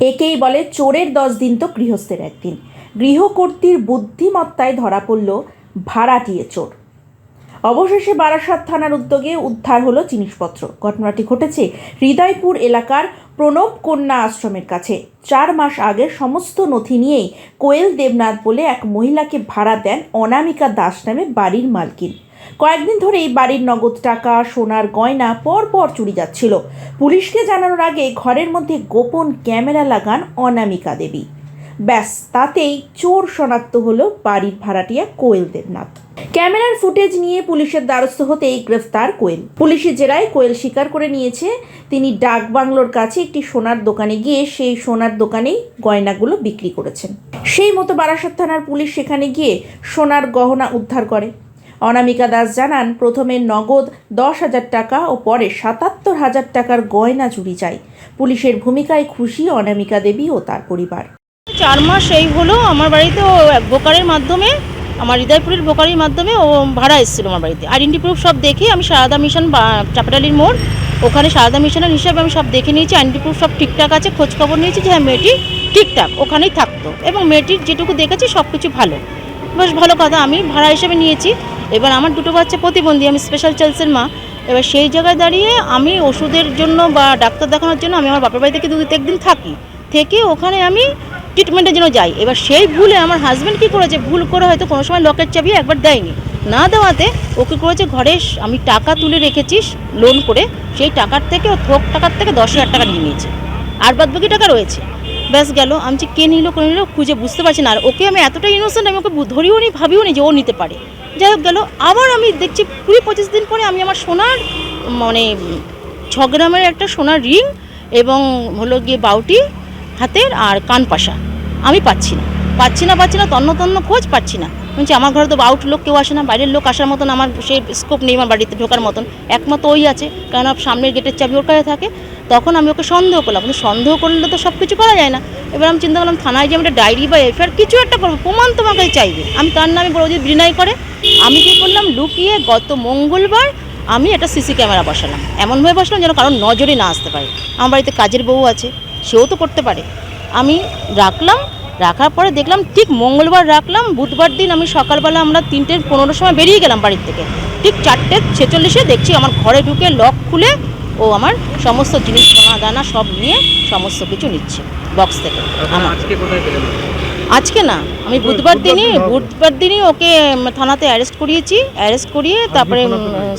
একেই বলে চোরের দশ দিন তো গৃহস্থের একদিন। গৃহকর্তীর বুদ্ধিমত্তায় ধরা পড়ল ভাড়াটিয়ে চোর। অবশেষে বারাসাত থানার উদ্যোগে উদ্ধার হলো জিনিসপত্র। ঘটনাটি ঘটেছে হৃদয়পুর এলাকার প্রণব কন্যা আশ্রমের কাছে। চার মাস আগে সমস্ত নথি নিয়েই কোয়েল দেবনাথ বলে এক মহিলাকে ভাড়া দেন অনামিকা দাস নামে বাড়ির মালকিন। কয়েকদিন ধরে এই বাড়ির নগদ টাকা, সোনার গয়না পর পর চুরি যাচ্ছিল। পুলিশকে জানানোর আগে ঘরের মধ্যে গোপন ক্যামেরা লাগান অনামিকা দেবী। ব্যাস, তাতেই চোর শনাক্ত হলো বাড়ির ভাড়াটিয়া কোয়েল দেবনাথ। ক্যামেরার ফুটেজ নিয়ে পুলিশের দ্বারস্থ হতেই গ্রেফতার কোয়েল। পুলিশের জেরায় কোয়েল স্বীকার করে নিয়েছে। তিনি ডাক বাংলোর কাছে একটি সোনার দোকানে গিয়ে সেই সোনার দোকানেই গয়নাগুলো বিক্রি করেছেন। সেই মতো বারাসাত থানার পুলিশ সেখানে গিয়ে সোনার গহনা উদ্ধার করে। অনামিকা দাস জানান, প্রথমে নগদ দশ হাজার টাকা ও পরে সাতাত্তর হাজার টাকার গয়না চুরি যায় পুলিশের ভূমিকায় খুশি অনামিকা দেবী ও তার পরিবার। চার মাস এই হলো আমার বাড়িতে ও বোকারের মাধ্যমে, আমার হৃদয়পুরের বোকারের মাধ্যমে ও ভাড়া এসেছিল আমার বাড়িতে। আইডেন্টি প্রুফ সব দেখে আমি সারদা মিশন চাপাটালির মোড়, ওখানে সারদা মিশনের হিসাবে আমি সব দেখে নিয়েছি, আইডেন্টি প্রুফ সব ঠিকঠাক আছে, খোঁজ খবর নিয়েছি যে হ্যাঁ মেয়েটি ঠিকঠাক, ওখানেই থাকতো। এবং মেয়েটির যেটুকু দেখেছি সব কিছু ভালো। বেশ ভালো কথা, আমি ভাড়া হিসেবে নিয়েছি। এবার আমার দুটো বাচ্চা প্রতিবন্ধী, আমি স্পেশাল চার্লসের মা। এবার সেই জায়গায় দাঁড়িয়ে আমি ওষুধের জন্য বা ডাক্তার দেখানোর জন্য আমি আমার বাপের বাড়ি থেকে দু একদিন থাকি। থেকে ওখানে আমি ট্রিটমেন্টের জন্য যাই। এবার সেই ভুলে আমার হাজব্যান্ড কী করেছে? ভুল করে হয়তো কোনো সময় লকের চাবি একবার দেয়নি। না দেওয়াতে ওকে করেছে ঘরে আমি টাকা তুলে রেখেছিস লোন করে। সেই টাকার থেকে ও থোক টাকার থেকে দশ হাজার টাকা নিয়ে নিয়েছে। আর বাদ বাকি টাকা রয়েছে। ব্যাস গেল। আমি যে কে নিল করে নিল খুঁজে বুঝতে পারছি না। আর ওকে আমি এতটা ইনোসেন্ট আমি ওকে ধরিও নি, ভাবিও নি যে ও নিতে পারে। যাই হোক গেল। আবার আমি দেখছি কুড়ি পঁচিশ দিন পরে আমি আমার সোনার মানে ছ গ্রামের একটা সোনার রিং এবং হলো গিয়ে বাউটি হাতের আর কান পাশা আমি পাচ্ছি না। পাচ্ছি না পাচ্ছি না, তন্ন তন্ন খোঁজ পাচ্ছি না। বলছি, আমার ঘরে তো আউট লোক কেউ আসে না, বাইরের লোক আসার মতন আমার সেই স্কোপ নেই আমার বাড়িতে ঢোকার মতন। একমাত্র ওই আছে কারণ সামনের গেটের চাবি ওর কাছে থাকে। তখন আমি ওকে সন্দেহ করলাম, কিন্তু সন্দেহ করলে তো সব কিছু করা যায় না। এবার আমি চিন্তা করলাম, থানায় যে আমি একটা ডায়েরি বা এফআইআর কিছু একটা করব, প্রমাণ তোমার কাছে চাইবে। আমি তার নামে বড় যদি বিনয় করে। আমি কী করলাম, লুকিয়ে গত মঙ্গলবার আমি একটা সিসি ক্যামেরা বসালাম। এমনভাবে বসালাম যেন কারণ নজরে না আসতে পারে। আমার বাড়িতে কাজের বউ আছে, সেও তো করতে পারে। আমি রাখলাম, রাখার পরে দেখলাম ঠিক মঙ্গলবার রাখলাম, বুধবার দিন আমি সকালবেলা আমরা তিনটে পনেরো সময় বেরিয়ে গেলাম বাড়ির থেকে। ঠিক চারটে ছেচল্লিশে দেখছি আমার ঘরে ঢুকে লক খুলে ও আমার সমস্ত জিনিস সোনা দানা সব নিয়ে সমস্ত কিছু নিচ্ছে। বক্স থেকে আমার। আজকে না আমি বুধবার দিনই বুধবার দিনই ওকে থানাতে অ্যারেস্ট করিয়েছি অ্যারেস্ট করিয়ে তারপরে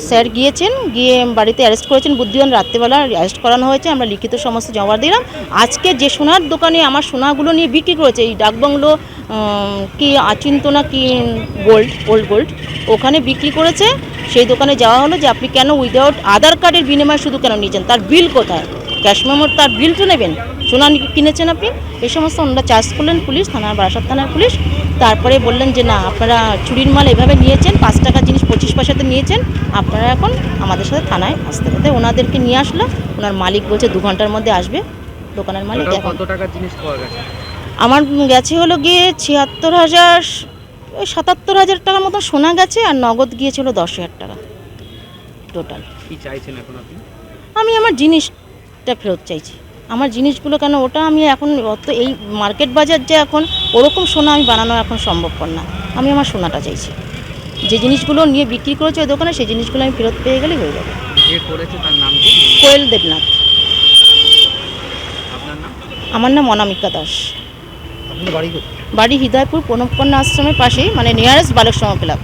স্যার গিয়েছেন গিয়ে বাড়িতে অ্যারেস্ট করেছেন বুদ্ধিমান রাত্রেবেলা অ্যারেস্ট করানো হয়েছে আমরা লিখিত সমস্ত জমা দিলাম। আজকে যে সোনার দোকানে আমার সোনাগুলো নিয়ে বিক্রি করেছে এই ডাকবাংলো কি আচিন্তনা কি গোল্ড ওল্ড গোল্ড ওখানে বিক্রি করেছে। সেই দোকানে যাওয়া হলো যে আপনি কেন উইদাউট আধার কার্ডের বিনিময়ে শুধু কেন নিয়েছেন? তার বিল কোথায়? ক্যাশ মেমোর তার বিল তো নেবেন? সোনা কিনেছেন আপনি? এই সমস্ত ওনারা চার্জ করলেন পুলিশ থানার বারাসাত থানার পুলিশ। তারপরে বললেন যে না আপনারা চুরির মাল এভাবে নিয়েছেন পাঁচ টাকার জিনিস পঁচিশ পয়সাতে নিয়েছেন আপনারা এখন আমাদের সাথে থানায় আসতে হবে। ওনাদেরকে নিয়ে আসলো। ওনার মালিক বলছে দু ঘণ্টার মধ্যে আসবে দোকানের মালিক। কত টাকার জিনিস পাওয়া গেছে? আমার গেছে হলো গিয়ে ছিয়াত্তর হাজার ওই সাতাত্তর হাজার টাকার মতো সোনা গেছে আর নগদ গিয়েছিল দশ হাজার টাকা টোটাল। কি চাইছেন এখন আপনি? আমি আমার জিনিসটা ফেরত চাইছি। আমার জিনিসগুলো কেন ওটা আমি এখন অত এই মার্কেট বাজার যে এখন ওরকম সোনা আমি বানানো এখন সম্ভবপর না। আমি আমার সোনাটা চাইছি। যে জিনিসগুলো নিয়ে বিক্রি করেছে ওই দোকানে সেই জিনিসগুলো আমি ফেরত পেয়ে গেলেই হয়ে যাবে। কোয়েল দেবনাথ। আমার নাম অনামিকা দাস। বাড়ি হৃদয়পুর প্রণবকন্যা আশ্রমের পাশেই মানে নিয়ারেস্ট বালক সম ক্লাব।